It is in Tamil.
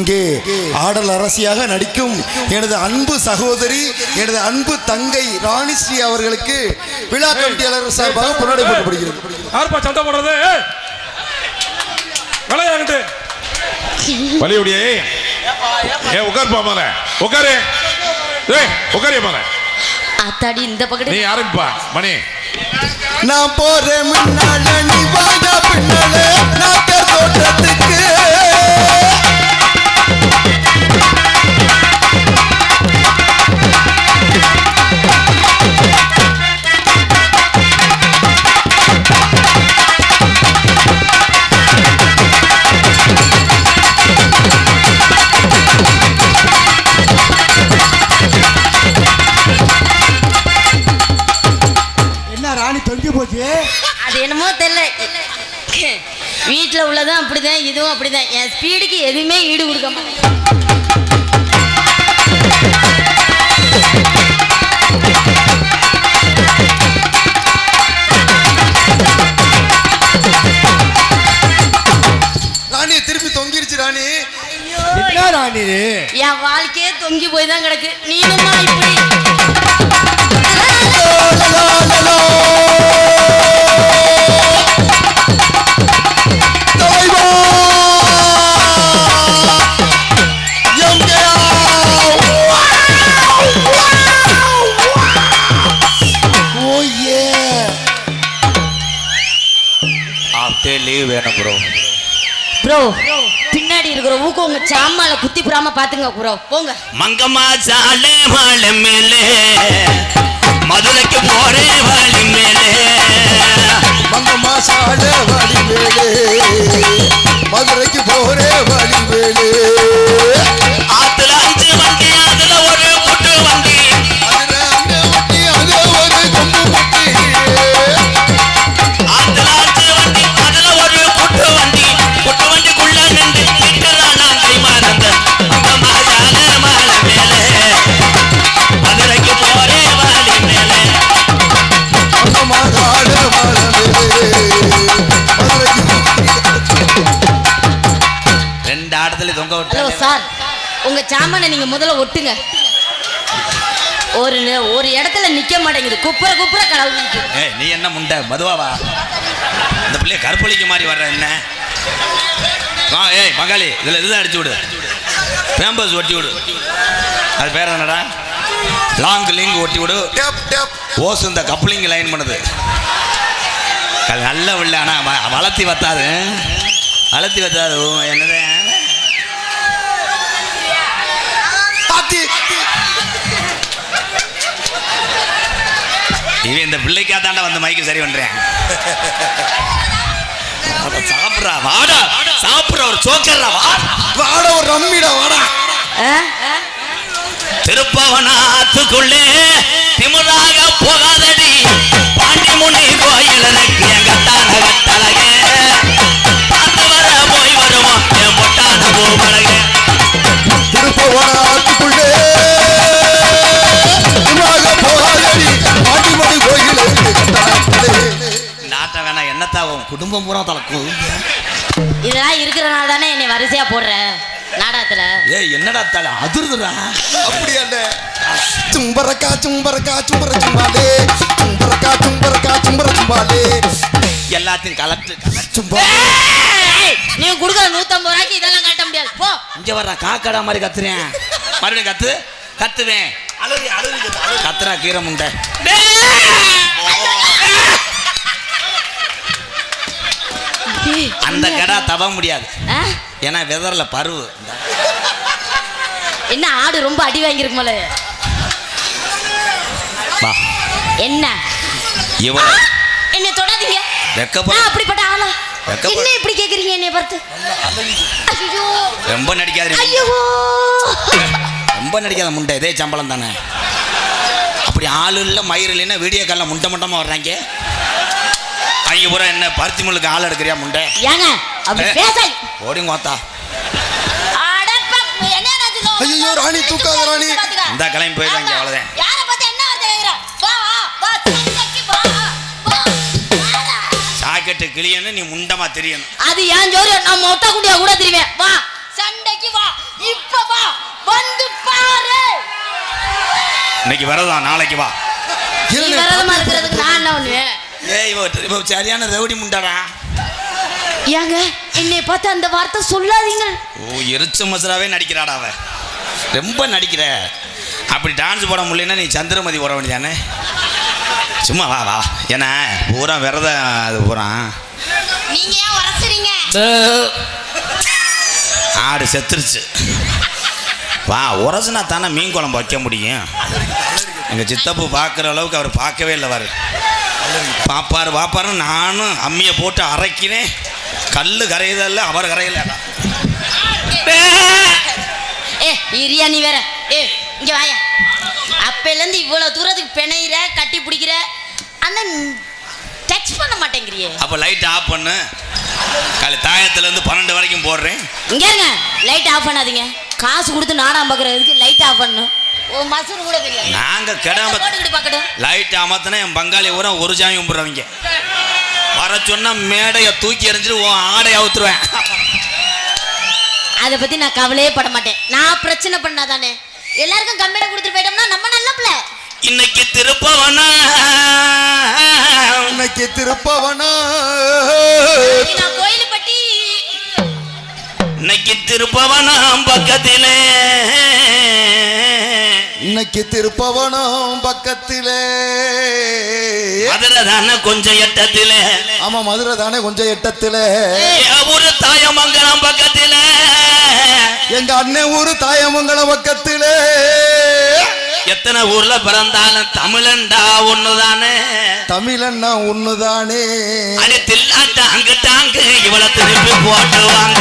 இங்கே ஆடல் அரசியாக நடிக்கும் எனது அன்பு சகோதரி எனது அன்பு தங்கை ராணிஸ்ரீ அவர்களுக்கு விழா கமிட்டியாளர் சார்பாக பொன்னாடை போட்டப்படுகிறது யாருப்பா சண்டை போடுறது? ஏய்! விளையாங்கிட்டு வலியுடைய. ஏ உட்காருப்பா மேல. உட்காரு. ஏய் உட்காரியா மேல. அத்தாடி இந்த நீ பக்கத்து ஆரம்பிப்பா மணி. நான் போறேன் முன்னால நீ பின்னால தெரியல வீட்டில் உள்ளதும் அப்படிதான் இதுவும் அப்படிதான். என் ஸ்பீடுக்கு எதுவுமே ஈடு கொடுக்க மாட்டேன் ராணி திருப்பி தொங்கிருச்சு ராணி. என்ன ராணி இது? என் வாழ்க்கையே தொங்கி போய் தான் கிடக்கு. நீனுமா இப்படி. லீவ் வேணும் ப்ரோ ப்ரோ பின்னாடி இருக்கிற ஊக்கம் உங்க சாமால குத்தி புறாம பாத்துங்க ப்ரோ போங்க. மங்கம்மா சாலே மேலே ஆடத்துல தொங்க விட்டு சார் உங்க சாமானை நீங்க முதல்ல ஒட்டுங்க. ஒரு ஒரு இடத்துல நிக்க மாட்டேங்குது. குப்புற குப்புற கடவுளுக்கு நீ என்ன முண்டை? மதுவாவா? இந்த பிள்ளைய கற்பழிக்க மாதிரி வர்ற என்ன? வா ஏய் மகாளி இதில் இதுதான் அடிச்சு விடு. பேம்பஸ் ஒட்டி விடு. அது பேர் என்னடா? லாங் லிங்க் ஒட்டி விடு. டேப் டேப் ஓஸ் இந்த கப்ளிங் லைன் பண்ணுது. நல்ல உள்ள ஆனால் வளர்த்தி வத்தாது. வளர்த்தி வத்தாது. ஓ, என்னது? இவன் இந்த பிள்ளைக்காத்தாண்ட வந்து மைக்கு சரி பண்றேன். சாப்பிட்றா வாடா. சாப்பிட்ற ஒரு சோக்கர்றா வா. வாட ஒரு ரம்மிடா வாடா? திருப்பவனாத்துக்குள்ளே திமுறாக போகாதடி. பாண்டி முனி கோயில் உன் குடும்பம் பூரா தலக்கும் இதெல்லாம் இருக்கிறனால தானே என்னை வரிசையா போடுற? நாடகத்துல ஏய் என்னடா தலை? அதிர்துடா. அப்படி அல்ல சும்பரக்கா சும்பரக்கா சும்பர சும்பாலே. சும்பரக்கா சும்பரக்கா சும்பர சும்பாலே. எல்லாத்தையும் கலட்டு சும்பா. நீ கொடுக்குற நூத்தம்பது ரூபாய்க்கு இதெல்லாம் கட்ட முடியாது. போ. இங்க வர்ற காக்கடா மாதிரி கத்துறேன். மறுபடியும் கத்து. கத்துவேன். கத்துறா கீரை முண்டை. அந்த கடா தவ முடியாது? ஏன்னா வெதர்ல பருவு. என்ன ஆடு ரொம்ப அடி வாங்கியிருக்குமல வா. என்ன? இவன் என்னை தொடாதீங்க. வெக்கப்பட. அப்படிப்பட்ட ஆளா? என்ன இப்படி கேக்குறீங்க என்னை பார்த்து? ஐயோ. ரொம்ப நடிக்காத ஐயோ. ரொம்ப நடிக்காத முண்டை. இதே சம்பளம் தானே. அப்படி ஆளு இல்லை மயிர் இல்லைன்னா வீடியோ காலில் முண்டை முண்டமா வர்றாங்க. அவங்க பூரா என்ன பருத்தி முள்ளுக்கு ஆள் எடுக்கிறியா முண்டை ஏங்க அப்படி ஏ. பேசாய் ஓடி கோத்தா? ஐயையோ, ராணி, தூக்காத, ராணி. இந்த கிளம்பி போயிடுவாங்க, ஆமா. அவ்வளவுதான். யாரை பார்த்து என்ன வார்த்தை கேக்குற? வா, வா, சண்டைக்கு வா, வா, வாடா. சாக்கெட்டு கிளியன்னு நீ முண்டமா தெரியணும் அது ஏன் ஜோரி நான் மொட்டை குண்டியா கூட தெரிவேன் வா சண்டைக்கு வா இப்ப வா வந்து பாரு இன்னைக்கு விரதம் நாளைக்கு வா விரதமா இருக்கிறதுக்கு நான் என்ன பண்ணுவேன் ஏய் இவ இவ சரியான ரவுடி முண்டாடா. ஏங்க என்னை பார்த்து அந்த வார்த்தை சொல்லாதீங்க. ஓ எரிச்ச மசராவே நடிக்கிறாடா அவ. ரொம்ப நடிக்கிற. அப்படி டான்ஸ் போட முடியலன்னா நீ சந்திரமதி போட வேண்டியதானே? சும்மா வா வா. ஏன்னா பூரா விரதம் அது பூரா. நீங்க ஏன் உரசுறீங்க? ஆடு செத்துருச்சு. வா உரசுனா தானே மீன் குழம்பு வைக்க முடியும். எங்கள் சித்தப்பு பார்க்குற அளவுக்கு அவர் பார்க்கவே இல்லை வாரு பாப்பாரு பாப்பாருன்னு நானும் அம்மியை போட்டு அரைக்கிறேன் கல் கரையுதல்ல அவர் கரையில ஏ இரியா நீ வேற. ஏ இங்க வாயா. அப்பையில இருந்து இவ்வளவு தூரத்துக்கு பிணையிற கட்டி பிடிக்கிற ஆனா டச் பண்ண மாட்டேங்கிறியே. அப்போ லைட் ஆஃப் பண்ணு. காலை தாயத்துலேருந்து பன்னெண்டு வரைக்கும் போடுறேன். இங்க இருங்க. லைட் ஆஃப் பண்ணாதீங்க. காசு கொடுத்து நாடகம் பார்க்கறதுக்கு லைட் ஆஃப் பண்ணணும் ஓ மசூர் கூட தெரியாது நாங்கள் கிடாம லைட் அமர்த்தினா என் பங்காளி ஊரா ஒரு சாமி கும்பிட்றவங்க வர சொன்னா மேடையை தூக்கி எறிஞ்சிட்டு உன் ஆடை அவுத்துருவேன். அதை பத்தி நான் கவலையே பட மாட்டேன். நான் பிரச்சனை பண்ணாதானே? எல்லாருக்கும் கம்பெனி கொடுத்துட்டு போயிட்டோம்னா நம்ம நல்ல பிள்ளை இன்னைக்கு திருப்பவனா? இன்னைக்கு திருப்பவனா? நான் கோயில் பட்டி இன்னைக்கு திருப்பவனா பக்கத்திலே. இன்னைக்கு திருப்பவனம் பக்கத்திலே. மதுரை தானே கொஞ்சம் எட்டத்திலே. ஆமா மதுரை தானே கொஞ்சம் எட்டத்திலே ஒரு தாயமங்கலம் பக்கத்திலே. எங்க அண்ணன் ஊரு தாயமங்கலம் பக்கத்திலே. எத்தனை ஊர்ல பிறந்தாலும் தமிழன்டா ஒண்ணுதானே? தமிழன்னா ஒண்ணுதானே? அடி தில்லாட்ட அங்கு டாங்கு இவளை திருப்பி போட்டு வாங்க.